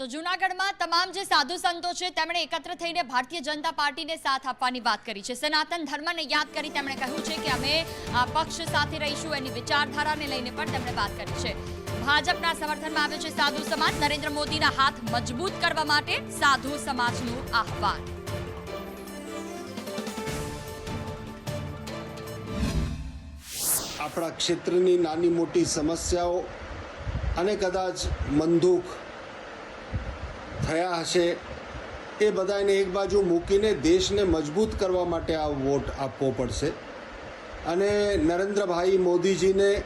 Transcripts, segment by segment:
તો જૂનાગઢમાં તમામ જે સાધુ સંતો છે, તેમણે એકત્ર થઈને ભારતીય જનતા પાર્ટીને સાથ આપવાની વાત કરી છે. સનાતન ધર્મને યાદ કરી તેમણે કહ્યું છે કે અમે આ પક્ષ સાથે રહીશું, એની વિચારધારાને લઈને પણ તેમણે વાત કરી છે. ભાજપના સમર્થનમાં આવ્યો છે સાધુ સમાજ. નરેન્દ્ર મોદીના હાથ મજબૂત કરવા માટે સાધુ સમાજનું આહવાન. આપણા ક્ષેત્રની નાની મોટી સમસ્યાઓ અને કદાચ મનદુખ થયા હશે. એ બધાને એક બાજુ મૂકીને દેશને મજબૂત કરવા માટે આ વોટ આપવો પડશે. અને નરેન્દ્રભાઈ મોદીજીને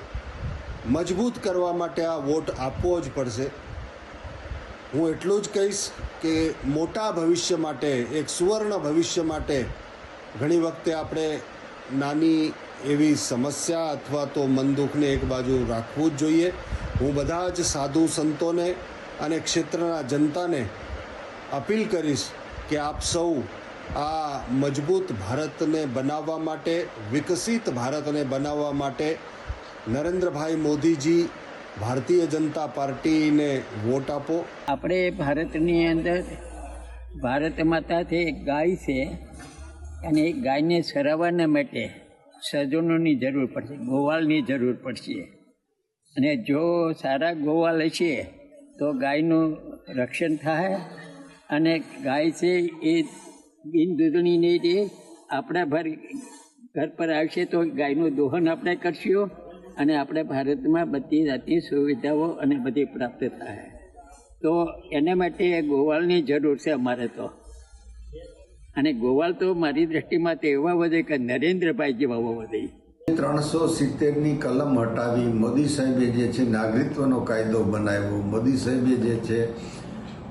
મજબૂત કરવા માટે આ વોટ આપવો જ પડશે. હું એટલું જ કહીશ કે મોટા ભવિષ્ય માટે, એક સુવર્ણ ભવિષ્ય માટે ઘણી વખતે આપણે નાની એવી સમસ્યા અથવા તો મન દુઃખને એક બાજુ રાખવું જ જોઈએ. હું બધા જ સાધુ સંતોને અને ક્ષેત્રના જનતાને અપીલ કરીશ કે આપ સૌ આ મજબૂત ભારતને બનાવવા માટે, વિકસિત ભારતને બનાવવા માટે નરેન્દ્રભાઈ મોદીજી ભારતીય જનતા પાર્ટીને વોટ આપો. આપણે ભારતની અંદર, ભારત માતાથી એક ગાય છે અને એ ગાયને સરાવવાના માટે સજ્જનોની જરૂર પડશે ગોવાળની જરૂર પડશે. અને જો સારા ગોવાલ હશે તો ગાયનું રક્ષણ થાય અને ગાય છે એ બિન દૂધણી નહીં રહે આપણા ભર, ઘર પર આવશે તો ગાયનું દોહન આપણે કરશું અને આપણે ભારતમાં બધી જાતની સુવિધાઓ અને બધી પ્રાપ્ત થાય. તો એના માટે ગોવાળની જરૂર છે અમારે તો. અને ગોવાળ તો મારી દ્રષ્ટિમાં તો એવા વધે કે નરેન્દ્રભાઈ જેવા વધે ત્રણસો સિત્તેરની કલમ હટાવી મોદી સાહેબે જે છે નાગરિકત્વનો કાયદો બનાવ્યો. મોદી સાહેબે જે છે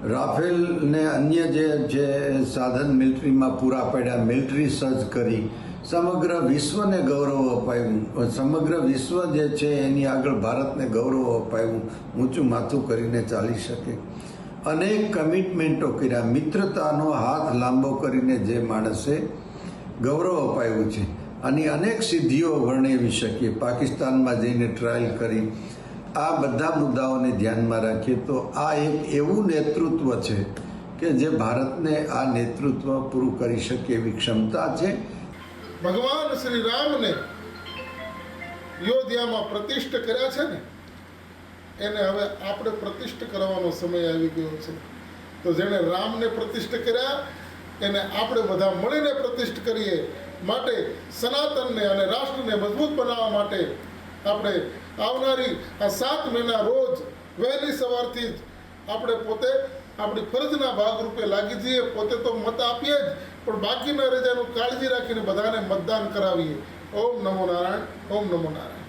રાફેલને અન્ય જે જે સાધન મિલિટરીમાં પૂરા પાડ્યા, મિલિટરી સર્જ કરી, સમગ્ર વિશ્વને ગૌરવ અપાયું. સમગ્ર વિશ્વ જે છે એની આગળ ભારતને ગૌરવ અપાયું, ઊંચું માથું કરીને ચાલી શકે. અનેક કમિટમેન્ટો કર્યા. મિત્રતાનો હાથ લાંબો કરીને જે માણસે ગૌરવ અપાયું છે. આની અનેક સિદ્ધિઓ વર્ણવી શકીએ. પાકિસ્તાનમાં જઈને ટ્રાયલ કરી. આ બધા મુદ્દાઓને ધ્યાનમાં રાખીએ તો આ એક એવું નેતૃત્વ છે કે જે ભારતને આ નેતૃત્વ પૂરું કરી શકે એવી ક્ષમતા છે. ભગવાન શ્રી રામને યોધ્યામાં પ્રતિષ્ઠ કર્યા છે ને, એને હવે આપણે પ્રતિષ્ઠ કરવાનો સમય આવી ગયો છે. તો જેણે રામને પ્રતિષ્ઠ કર્યા, એને આપણે બધા મળીને પ્રતિષ્ઠ કરીએ માટે સનાતનને અને રાષ્ટ્રને મજબૂત બનાવવા માટે આપણે આવનારી આ સાત મહિના રોજ વહેલી સવારથી જ આપણે પોતે આપણી ફરજના ભાગરૂપે લાગી જઈએ, પોતે તો મત આપીએ જ, પણ બાકીના રજાનું કાળજી રાખીને બધાને મતદાન કરાવીએ. ઓમ નમો નારાયણ, ઓમ નમો નારાયણ.